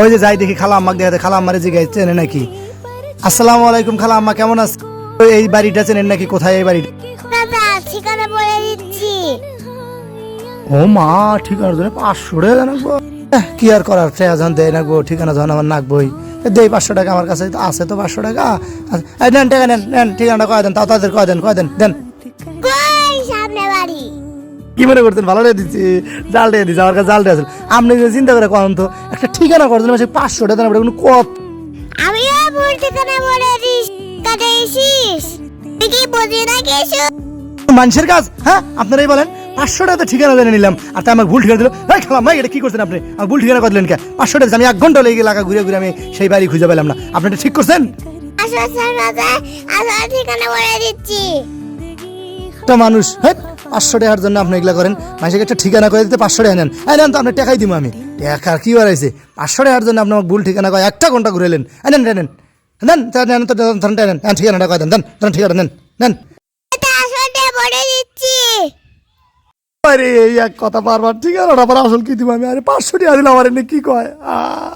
ওই যে যাই দেখি খালা আম্মাকে দেখাতে খালা আম্মারে জিগাই চেনে নাকি? আসসালামু আলাইকুম খালা আম্মা কেমন আছে? এই বাড়িটা চেনেন নাকি? কোথায় এই বাড়িটা? ঠিকানা বলে দিচ্ছি। ও মা ঠিকানা জন্য পাঁচশো টাকা এহ, কি আর করার ট্রেয়া যখন দেয় নাকবো ঠিকানা যখন আমার নাকবই দেই পাঁচশো টাকা আমার কাছে আছে তো পাঁচশো টাকা। আচ্ছা, নেন টাকা নেন নেন ঠিকানাটা কয় দেন তাও তাদের কয় দেন কয় দেন দেন। সামনে বাড়ি? কি মনে করতেন ভালো রেখে দিচ্ছি জাল রেখে দিচ্ছি আমার কাছে জাল রেখে আপনি যদি চিন্তা করে কখন তো একটা ঠিকানা করতেন সে পাঁচশো টাকা কোনো কত আমিও ভুল ঠিকানা বলে দিস এসিস তুই কি বুঝি না কিছু? মানুষের কাজ হ্যাঁ? আপনারাই বলেন পাঁচশো টাকা ঠিকানা জেনে নিলাম। আর তাই আমাকে ভুল ঠিকানা দিল। খেলাম ভাই এটা কি করছেন আপনি? আমার ভুল ঠিকানা করলেন কে? পাঁচশো টাকা আমি এক ঘণ্টা লেগে এলাকা ঘুরে ঘুরে আমি সেই বাড়ি খুঁজে পেলাম না। আপনি এটা ঠিক করছেন? ঠিকানা বলে দিচ্ছি। একটা মানুষ হ্যাঁ পাঁচশো টাকার জন্য আপনি এগুলা করেন। মানুষকে একটা ঠিকানা করে দিতে পাঁচশো টাকা নেন। নেন তো আপনি টাকাই দিব আমি। টাকা কি বাড়াইছে পাঁচশো টাকার জন্য আপনি আমাকে ভুল ঠিকানা কয় একটা ঘণ্টা ঘুরে এলেন। এই নেন নেন। নেন তা নেন নেন। হ্যাঁ, ঠিকানাটা কয় দেন দেন ধরেন ঠিকানা নেন নেন। আরে এক কথা বারবার ঠিকানাটা আবার আসল কি দিব আমি? আরে পাঁচশো টাকা দিলাম আমার এনে কি কয়? আহ।